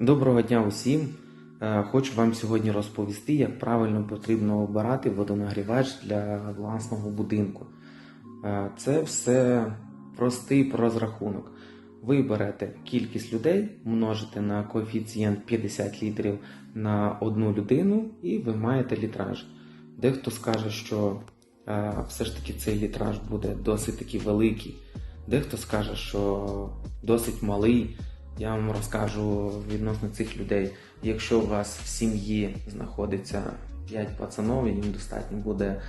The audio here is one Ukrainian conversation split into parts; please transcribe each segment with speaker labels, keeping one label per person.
Speaker 1: Доброго дня усім! Е, Хочу вам сьогодні розповісти, як правильно потрібно обирати водонагрівач для власного будинку. Е, Це все простий розрахунок. Ви берете кількість людей, множите на коефіцієнт 50 літрів на одну людину, і ви маєте літраж. Дехто скаже, що е, все ж таки цей літраж буде досить таки великий. Дехто скаже, що досить малий. Я вам розкажу відносно цих людей. Якщо у вас в сім'ї знаходиться 5 пацанов, їм достатньо буде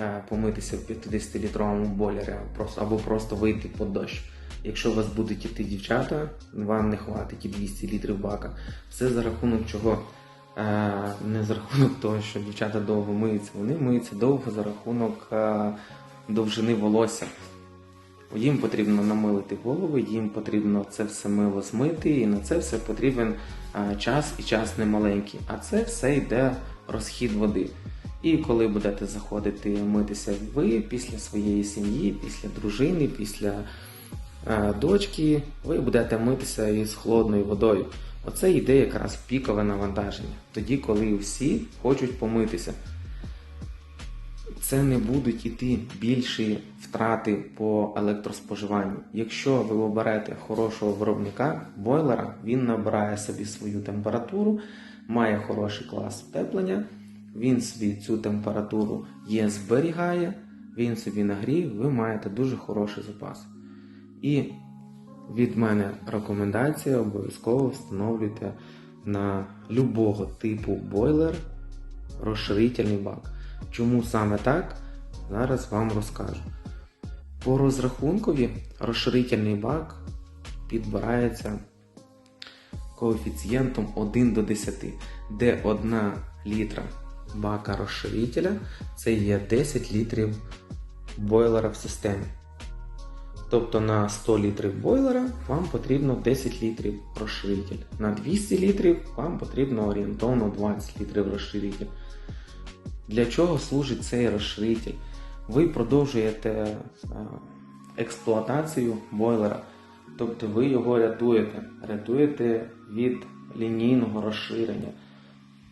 Speaker 1: е, помитися в 50-літровому бойлері або просто вийти під дощ. Якщо у вас будуть іти дівчата, вам не хватить і 200 літрів бака. Все за рахунок чого? Е, не за рахунок того, що дівчата довго миються. Вони миються довго за рахунок е, довжини волосся. Їм потрібно намилити голови, їм потрібно це все мило змити, і на це все потрібен час і час немаленький. А це все йде розхід води. І коли будете заходити митися ви після своєї сім'ї, після дружини, після е, дочки, ви будете митися із холодною водою. Оце йде якраз пікове навантаження. Тоді, коли всі хочуть помитися це не будуть іти більші втрати по електроспоживанню. Якщо ви оберете хорошого виробника бойлера, він набирає собі свою температуру, має хороший клас утеплення, він собі цю температуру є зберігає, він собі нагрів, ви маєте дуже хороший запас. І від мене рекомендація обов'язково встановлюйте на любого типу бойлер розширительний бак. Чому саме так? Зараз вам розкажу. По розрахункові розширительний бак підбирається коефіцієнтом 1 до 10, де 1 літра бака розширителя це є 10 літрів бойлера в системі. Тобто на 100 літрів бойлера вам потрібно 10 літрів розширитель. На 200 літрів вам потрібно орієнтовно 20 літрів розширитель. Для чого служить цей розширитель? Ви продовжуєте е, експлуатацію бойлера, тобто ви його рятуєте, рятуєте від лінійного розширення.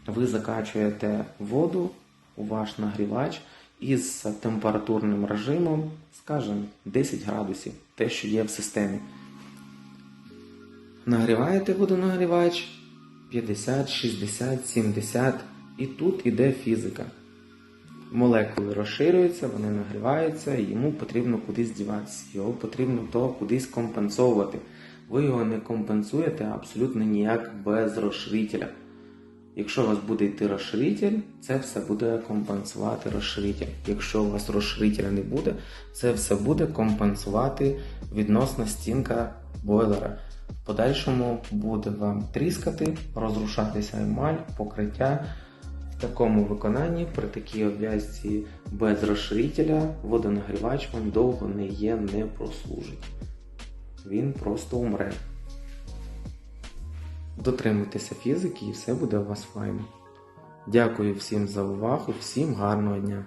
Speaker 1: Ви закачуєте воду у ваш нагрівач із температурним режимом, скажімо, 10 градусів, те, що є в системі. Нагріваєте водонагрівач 50, 60, 70, і тут іде фізика. Молекули розширюються, вони нагріваються, і йому потрібно кудись діватися. Його потрібно то кудись компенсовувати. Ви його не компенсуєте абсолютно ніяк без розширителя. Якщо у вас буде йти розширитель, це все буде компенсувати розширитель. Якщо у вас розширителя не буде, це все буде компенсувати відносна стінка бойлера. В подальшому буде вам тріскати, розрушатися емаль, покриття. В такому виконанні при такій обв'язці без розширителя водонагрівач вам довго не є, не прослужить. Він просто умре. Дотримуйтеся фізики і все буде у вас файно. Дякую всім за увагу, всім гарного дня!